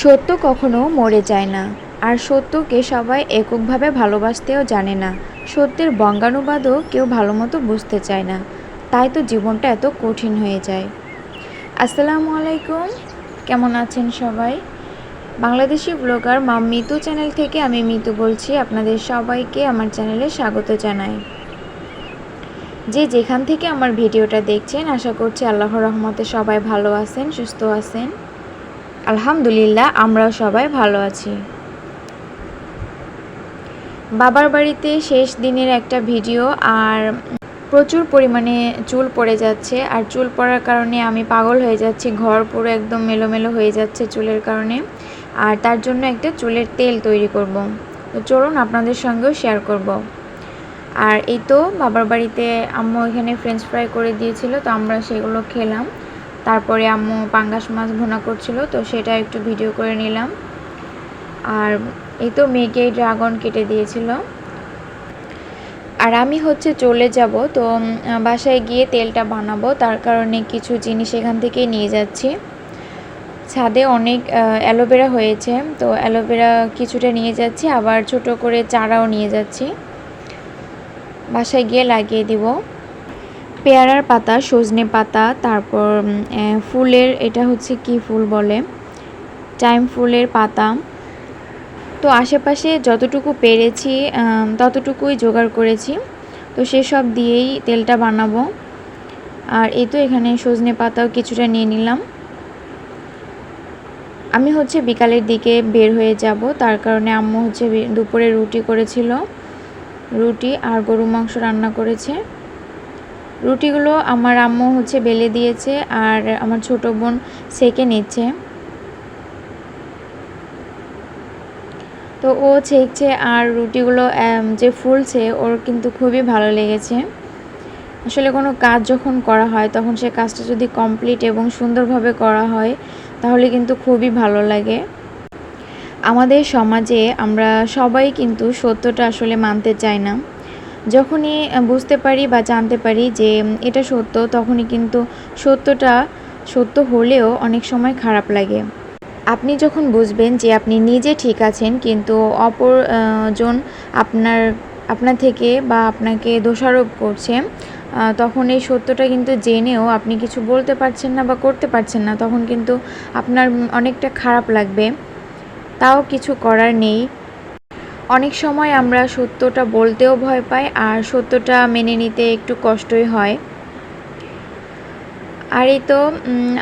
সত্য কখনো মরে যায় না, আর সত্যকে সবাই এককভাবে ভালোবাসতেও জানে না। সত্যের বঙ্গানুবাদও কেউ ভালো মতো বুঝতে চায় না, তাই তো জীবনটা এত কঠিন হয়ে যায়। আসসালামু আলাইকুম, কেমন আছেন সবাই? বাংলাদেশি ব্লগার মাম মিতু চ্যানেল থেকে আমি মিতু বলছি, আপনাদের সবাইকে আমার চ্যানেলে স্বাগত জানাই। যে যেখান থেকে আমার ভিডিওটা দেখছেন, আশা করছি আল্লাহর রহমতে সবাই ভালো আছেন, সুস্থ আছেন। আলহামদুলিল্লাহ, আমরাও সবাই ভালো আছি। বাবার বাড়িতে শেষ দিনের একটা ভিডিও আর প্রচুর পরিমাণে চুল পড়ে যাচ্ছে আর চুল পড়ার কারণে আমি পাগল হয়ে যাচ্ছি, ঘর পুরো একদম মেলোমেলো হয়ে যাচ্ছে চুলের কারণে। আর তার জন্য একটা চুলের তেল তৈরি করব। তো চলুন আপনাদের সঙ্গেও শেয়ার করব। আর এই তো বাবার বাড়িতে আম্মু এখানে ফ্রেঞ্চ ফ্রাই করে দিয়েছিল, তো আমরা সেগুলো খেলাম। তারপরে আম্মু পাঙ্গাস মাছ ভুনা করছিল, তো সেটা একটু ভিডিও করে নিলাম। আর এই তো মেয়েকে ড্রাগন কেটে দিয়েছিল। আর আমি হচ্ছে চলে যাব, তো বাসায় গিয়ে তেলটা বানাবো, তার কারণে কিছু জিনিস এখান থেকে নিয়ে যাচ্ছি। ছাদে অনেক অ্যালোভেরা হয়েছে, তো অ্যালোভেরা কিছুটা নিয়ে যাচ্ছি, আবার ছোট করে চারাও নিয়ে যাচ্ছি। বাসায় গিয়ে লাগিয়ে দিব। পেয়ারার পাতা, সজনে পাতা, তারপর ফুলের, এটা হচ্ছে কি ফুল বলে? টাইম ফুলের পাতা। তো আশেপাশে যতটুকু পেরেছি ততটুকুই জোগাড় করেছি। তো সেসব দিয়েই তেলটা বানাবো। আর এই তো এখানে সজনে পাতাও কিছুটা নিয়ে নিলাম। আমি হচ্ছে বিকালের দিকে বের হয়ে যাব। তার কারণে আম্মু হচ্ছে দুপুরে রুটি করেছিল। রুটি আর গরু মাংস রান্না করেছে। রুটিগুলো আমার আম্মু হচ্ছে বেলে দিয়েছে আর আমার ছোট বোন সেকে নিচ্ছে। তো ও ছেঁকছে আর রুটিগুলো যে ফুলছে ওর কিন্তু খুবই ভালো লেগেছে। আসলে কোনো কাজ যখন করা হয়, তখন সে কাজটা যদি কমপ্লিট এবং সুন্দরভাবে করা হয়, তাহলে কিন্তু খুবই ভালো লাগে। আমাদের সমাজে আমরা সবাই কিন্তু সত্যটা আসলে মানতে চাই না। যখনই বুঝতে পারি বা জানতে পারি যে এটা সত্য, তখনই কিন্তু সত্যটা সত্য হলেও অনেক সময় খারাপ লাগে। আপনি যখন বুঝবেন যে, আপনি নিজে ঠিক আছেন, কিন্তু অপরজন আপনার আপনার থেকে বা আপনাকে দোষারোপ করছে তখন এই সত্যটা কিন্তু জেনেও আপনি কিছু বলতে পারছেন না বা করতে পারছেন না, তখন কিন্তু আপনার অনেকটা খারাপ লাগবে। তাও কিছু করার নেই। অনেক সময় আমরা সত্যটা বলতেও ভয় পাই আর সত্যটা মেনে নিতে একটু কষ্টই হয়। আর এই তো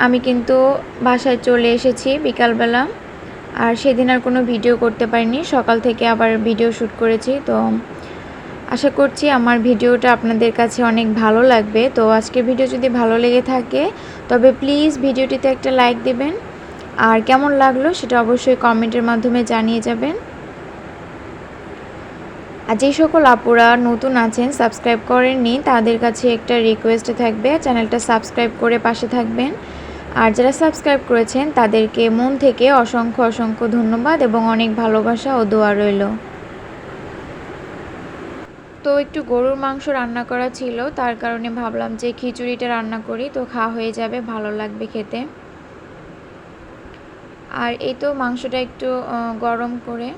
আমি কিন্তু বাসায় চলে এসেছি বিকালবেলা। আর সেদিন আর কোনো ভিডিও করতে পারিনি। সকাল থেকে আবার ভিডিও শ্যুট করেছি। তো আশা করছি আমার ভিডিওটা আপনাদের কাছে অনেক ভালো লাগবে। তো আজকের ভিডিও যদি ভালো লেগে থাকে, তবে প্লিজ ভিডিওটিতে একটা লাইক দেবেন। আর কেমন লাগল সেটা অবশ্যই কমেন্টের মাধ্যমে জানিয়ে যাবেন। আর যে সকল আপুরা নতুন আছেন সাবস্ক্রাইব করেননি, তাদের কাছে একটা রিকোয়েস্ট থাকবে, চ্যানেলটা সাবস্ক্রাইব করে পাশে থাকবেন। আর যারা সাবস্ক্রাইব করেছেন, তাদেরকে মন থেকে অসংখ্য অসংখ্য ধন্যবাদ এবং অনেক ভালোবাসা ও দোয়া রইল। তো একটু গরুর মাংস রান্না করা ছিল, তার কারণে ভাবলাম যে খিচুড়িটা রান্না করি, তো খাওয়া হয়ে যাবে, ভালো লাগবে খেতে। আর এই তো মাংসটা একটু গরম করে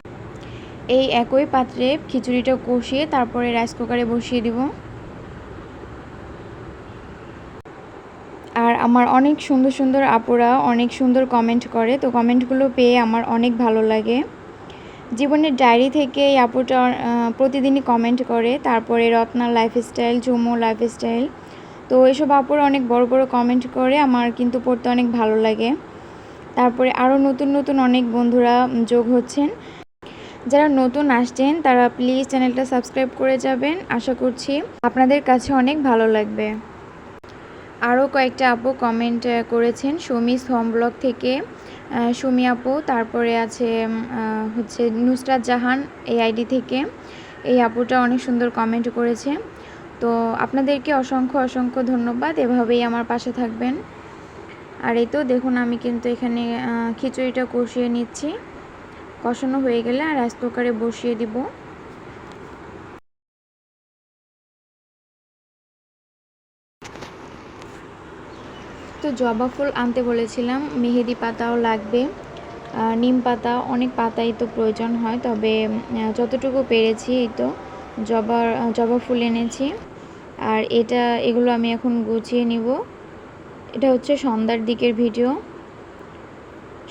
এই একই পাত্রে খিচুড়িটা কষিয়ে তারপরে রাইস কুকারে বসিয়ে দিব। আর আমার অনেক সুন্দর সুন্দর আপুরা অনেক সুন্দর কমেন্ট করে, তো কমেন্টগুলো পেয়ে আমার অনেক ভালো লাগে। জীবনের ডায়েরি থেকে এই আপুটা প্রতিদিনই কমেন্ট করে, তারপরে রত্না লাইফস্টাইল ঝুমো লাইফস্টাইল তো এসব আপুরা অনেক বড় বড় কমেন্ট করে, আমার কিন্তু পড়তে অনেক ভালো লাগে। তারপরে আরও নতুন নতুন অনেক বন্ধুরা যোগ হচ্ছেন। যারা নতুন আসছেন, তারা প্লিজ চ্যানেলটা সাবস্ক্রাইব করে যাবেন। আশা করছি আপনাদের কাছে অনেক ভালো লাগবে। আরও কয়েকটা আপু কমেন্ট করেছেন। সুমিস হোম ব্লগ থেকে। সুমি আপু, তারপরে আছে হচ্ছে নুসরাত জাহান এই আইডি থেকে। এই আপুটা অনেক সুন্দর কমেন্ট করেছে। তো আপনাদেরকে অসংখ্য অসংখ্য ধন্যবাদ। এভাবেই আমার পাশে থাকবেন। আর এই তো দেখুন, আমি কিন্তু এখানে খিচুড়িটা কষিয়ে নিচ্ছি। কষানো হয়ে গেলে আর রাইস কুকারে বসিয়ে দিব। তো জবা ফুল আনতে বলেছিলাম, মেহেদি পাতাও লাগবে। নিম পাতা, অনেক পাতাই তো প্রয়োজন হয়, তবে যতটুকু পেরেছি এই তো, জবা জবা ফুল এনেছি। আর এটা, এগুলো আমি এখন গুছিয়ে নিব। এটা হচ্ছে সন্ধ্যার দিকের ভিডিও।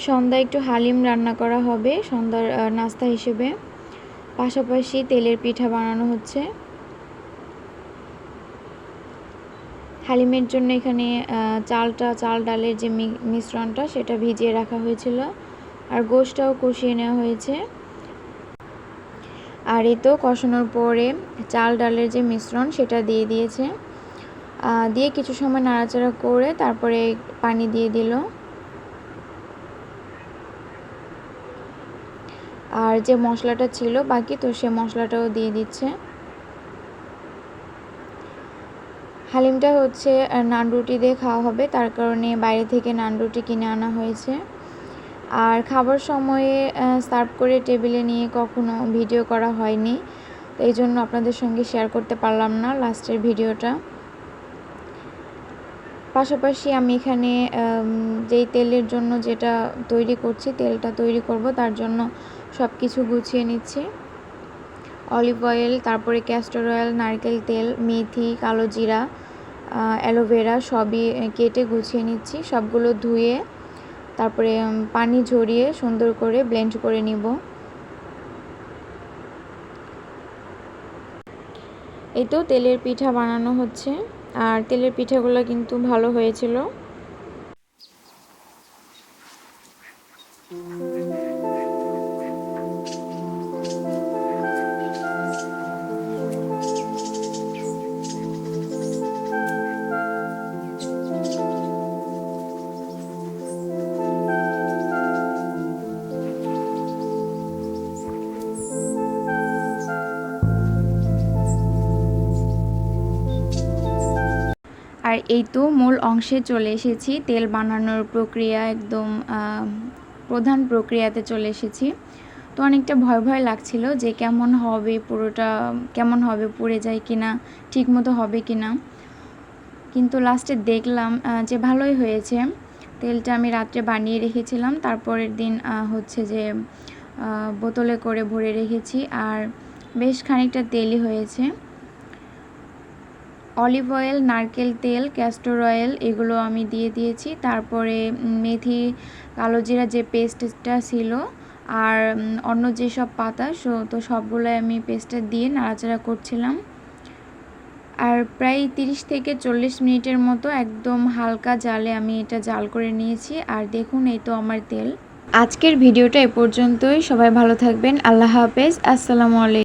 সন্ধ্যা একটু হালিম রান্না করা হবে, সন্ধ্যার নাস্তা হিসেবে। পাশাপাশি তেলের পিঠা বানানো হচ্ছে। হালিমের জন্য এখানে চালটা, চাল ডালের যে মিশ্রণটা সেটা ভিজিয়ে রাখা হয়েছিল আর গোশটাও কষিয়ে নেওয়া হয়েছে। আর এই তো কষানোর পরে চাল ডালের যে মিশ্রণ সেটা দিয়ে দিয়েছে। দিয়ে কিছু সময় নাড়াচাড়া করে তারপরে পানি দিয়ে দিল। আর যে মশলাটা ছিল বাকি, তো সে মশলাটাও দিয়ে দিচ্ছে। হালিমটা হচ্ছে নান রুটি দিয়ে খাওয়া হবে। তার কারণে বাইরে থেকে নান রুটি কিনে আনা হয়েছে। আর খাবার সময়ে সার্ভ করে টেবিলে নিয়ে কখনো ভিডিও করা হয়নি। তো এই জন্য আপনাদের সঙ্গে শেয়ার করতে পারলাম না লাস্টের ভিডিওটা। পাশাপাশি আমি এখানে যেই তেলের জন্য যেটা তৈরি করছি, তেলটা তৈরি করব, তার জন্য সব কিছু গুছিয়ে নিচ্ছি। অলিভ অয়েল, তারপরে ক্যাস্টর অয়েল নারকেল তেল, মেথি, কালো জিরা অ্যালোভেরা সবই কেটে গুছিয়ে নিচ্ছি। সবগুলো ধুয়ে, তারপরে পানি ঝরিয়ে সুন্দর করে ব্লেন্ড করে নিব। এই তো তেলের পিঠা বানানো হচ্ছে। আর তেলের পিঠাগুলো কিন্তু ভালো হয়েছিল। আর এই তো মূল অংশে চলে এসেছি। তেল বানানোর প্রক্রিয়া একদম প্রধান প্রক্রিয়াতে চলে এসেছি। তো অনেকটা ভয় ভয় লাগছিল যে কেমন হবে পুরোটা, কেমন হবে, পুড়ে যায় কিনা ঠিক মতো হবে কি না কিন্তু লাস্টে দেখলাম যে ভালোই হয়েছে। তেলটা আমি রাত্রে বানিয়ে রেখেছিলাম। তারপরের দিন হচ্ছে যে বোতলে করে ভরে রেখেছি। আর বেশ খানিকটা তেলই হয়েছে। অলিভ অয়েল, নারকেল তেল ক্যাস্টর অয়েল এগুলো আমি দিয়ে দিয়েছি। তারপরে মেথি, কালো জিরা যে পেস্টটা ছিল, আর অন্য যেসব পাতা, সো, তো সবগুলোই আমি পেস্টটা দিয়ে নাড়াচাড়া করছিলাম। আর প্রায় তিরিশ থেকে চল্লিশ মিনিটের মতো একদম হালকা জালে আমি এটা জাল করে নিয়েছি। আর দেখুন, এই তো আমার তেল। আজকের ভিডিওটা এ পর্যন্তই। সবাই ভালো থাকবেন। আল্লাহ হাফেজ। আসসালামু আলাইকুম।